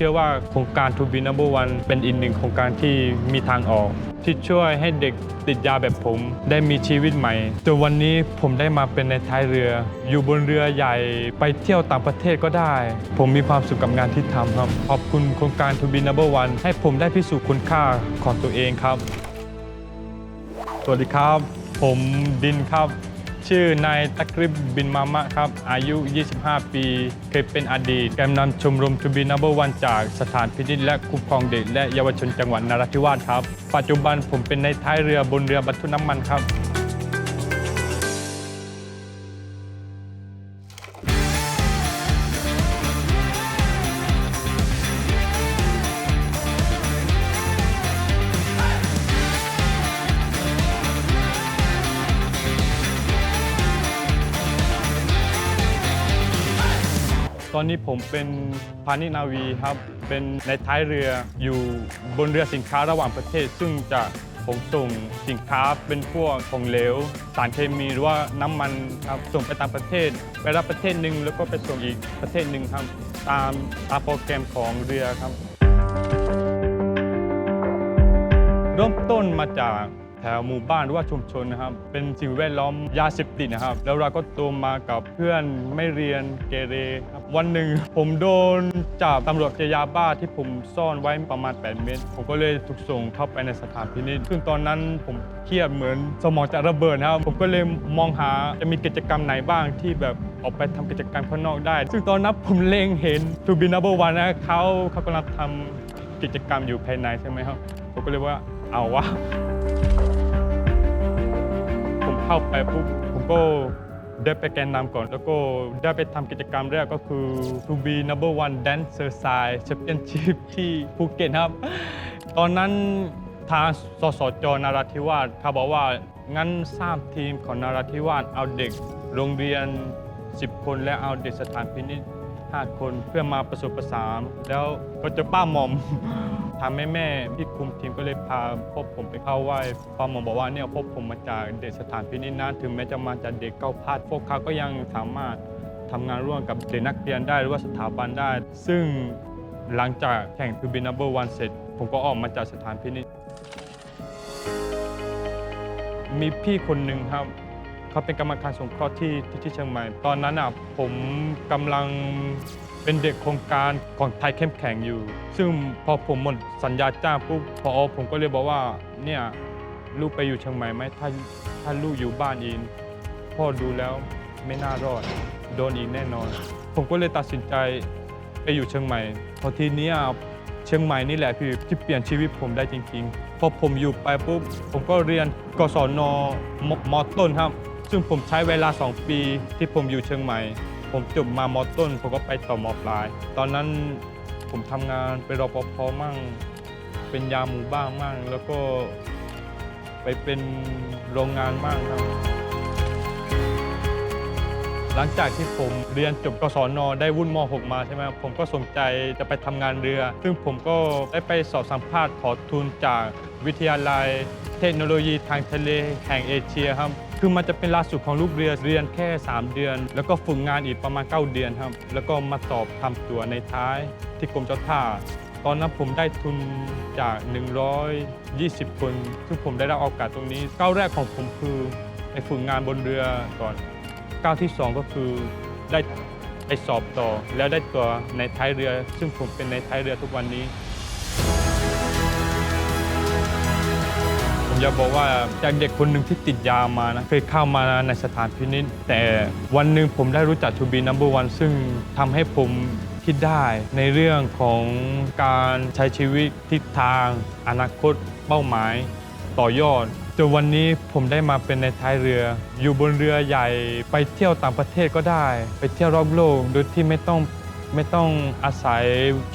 เชื่อว่าโครงการ To Be Number One เป็นอีกหนึ่งโครงการที่มีทางออก ที่ช่วยให้เด็กติดยาแบบผมได้มีชีวิตใหม่จนวันนี้ผมได้มาเป็นในท้ายเรือ อยู่บนเรือใหญ่ไปเที่ยวต่างประเทศก็ได้ ผมมีความสุขกับงานที่ทำครับ ขอบคุณโครงการ To Be Number One ให้ผมได้พิสูจน์คุณค่าของตัวเองครับ สวัสดีครับ ผมดินครับ ชื่อนายตะกริบบินมามะครับ อายุ 25 ปี เคยเป็นอดีตแกนนำชมรมทูบีนับเบอร์วันจากสถานพินิจและคุ้มครองเด็กและเยาวชนจังหวัดนราธิวาสครับ ปัจจุบันผมเป็นในท้ายเรือบนเรือบรรทุกน้ำมันครับ ตอนนี้ผมเป็นพาณิชนาวีครับ เป็นในท้ายเรืออยู่บนเรือสินค้าระหว่างประเทศ ซึ่งจะขนส่งสินค้าเป็นพวกของเหลว สารเคมีหรือว่าน้ำมันครับส่งไปต่างประเทศ ไปรับประเทศหนึ่งแล้วก็ไปส่งอีกประเทศหนึ่งครับตามตามโปรแกรมของเรือครับ เริ่มต้นมาจาก วหมู่บ้านหรือว่าชุมชนนะครับ เป็นสิ่งแวดล้อมยาเสพติดนะครับ แล้วเราก็โตมากับเพื่อนไม่เรียนเกเรครับวันหนึ่งผมโดนจับตำรวจเจยาบ้าที่ผมซ่อนไว้ประมาณ 8 เม็ดผมก็เลยถูกส่งเข้าไปในสถานพินิจซึ่งตอนนั้นผมเครียดเหมือนสมองจะระเบิดนะครับ ผมก็เลยมองหาจะมีกิจกรรมไหนบ้างที่แบบออกไปทำกิจกรรมข้างนอกได้ ซึ่งตอนนั้นผมเล็งเห็นทูบินาเบอร์วันนะเขาเขากำลังทำกิจกรรมอยู่ภายในใช่ไหมครับ ผมก็เลยว่าเอาวะ เข้าไปปุ๊บผมก็ได้ไปแกนนำก่อน แล้วก็ได้ไปทำกิจกรรมแรกก็คือ to be number one dancer side championship ที่ภูเก็ตครับ ตอนนั้นทางสสจนาราธิวาสเขาบอกว่างั้นสร้างทีมของนาราธิวาสเอาเด็กโรงเรียน 10 คนและเอาเด็กสถานพินิจ5คนเพื่อมาประสบประสานแล้วก็จะป้าหมอม ทางแม่แม่ที่คุมทีมก็เลยพาพวกผมไปเข้าไหว้ป้าหมอบอกว่าเนี่ยพวกผมมาจากเด็กสถานพินิจนะถึงแม้จะมาจากเด็กเก้าพลาดพวกเขาก็ยังสามารถทำงานร่วมกับเด็กนักเรียนได้หรือว่าสถาบันได้ ซึ่งหลังจากแข่งทูบินับเบอร์วันเสร็จ ผมก็ออกมาจากสถานพินิจมีพี่คนหนึ่งครับ เขาเป็นกรรมการสงเคราะห์ที่ที่เชียงใหม่ ตอนนั้นอะผมกำลังเป็นเด็กโครงการของไทยเข้มแข็งอยู่ ซึ่งพอผมหมดสัญญาจ้างปุ๊บพอผมก็เลยบอกว่าเนี่ยลูกไปอยู่เชียงใหม่ไหมถ้าถ้าลูกอยู่บ้านเองพ่อดูแล้วไม่น่ารอด โดนอีกแน่นอน ผมก็เลยตัดสินใจไปอยู่เชียงใหม่ พอทีนี้เชียงใหม่นี่แหละพี่ที่เปลี่ยนชีวิตผมได้จริงๆ พอผมอยู่ไปปุ๊บผมก็เรียนกศนมมต้นครับ ซึ่งผมใช้เวลา 2 ปีที่ผมอยู่เชียงใหม่ ผมจบมามอต้น ผมก็ไปต่อมอปลาย ตอนนั้นผมทำงานเป็นรปภมั่ง เป็นยามหมู่บ้านมั่ง แล้วก็ไปเป็นโรงงานมั่งครับ หลังจากที่ผมเรียนจบกศนได้วุฒิม .6 มาใช่ไหมผมก็สนใจจะไปทำงานเรือ ซึ่งผมก็ได้ไปสอบสัมภาษณ์ขอทุนจากวิทยาลัย เทคโนโลยีทางทะเลแห่งเอเชียครับคือมันจะเป็นลักสูตรของลูกเรือเรียนแค่ 3 เดือน แล้วก็ฝึกงานอีกประมาณ 9 เดือนครับ แล้วก็มาสอบทำตัวในท้ายที่กรมเจ้าท่า ตอนนั้นผมได้ทุนจาก 120 คน ซึ่งผมได้รับโอกาสตรงนี้ก้าวแรกของผมคือไปฝึกงานบนเรือก่อน ก้าวที่ 2 ก็คือได้ไปสอบต่อ แล้วได้ตัวในท้ายเรือ ซึ่งผมเป็นในท้ายเรือทุกวันนี้ ผมอยากบอกว่าจากเด็กคนหนึ่งที่ติดยามานะเคยเข้ามาในสถานพินิจแต่วันหนึ่งผมได้รู้จักทูบีนัมเบอร์วันซึ่งทำให้ผมคิดได้ในเรื่องของการใช้ชีวิตทิศทาง อนาคต เป้าหมาย ต่อยอด จนวันนี้ผมได้มาเป็นในท้ายเรือ อยู่บนเรือใหญ่ไปเที่ยวต่างประเทศก็ได้ ไปเที่ยวรอบโลกโดยที่ไม่ต้องไม่ต้องอาศัย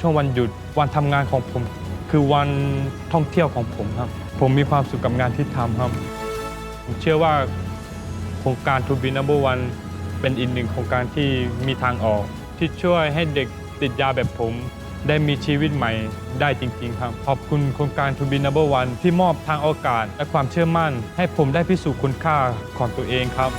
ช่วงวันหยุดวันทำงานของผม คือวันท่องเที่ยวของผมครับ ผมมีความสุขกับงานที่ทำครับ ผมเชื่อว่าโครงการ To Be Number One เป็นอีกหนึ่งโครงการที่มีทางออก ที่ช่วยให้เด็กติดยาแบบผม ได้มีชีวิตใหม่ได้จริง ๆ ครับ ขอบคุณโครงการทูบินาเบอร์วันที่มอบทางโอกาส และความเชื่อมั่น ให้ผมได้พิสูจน์คุณค่าของตัวเองครับ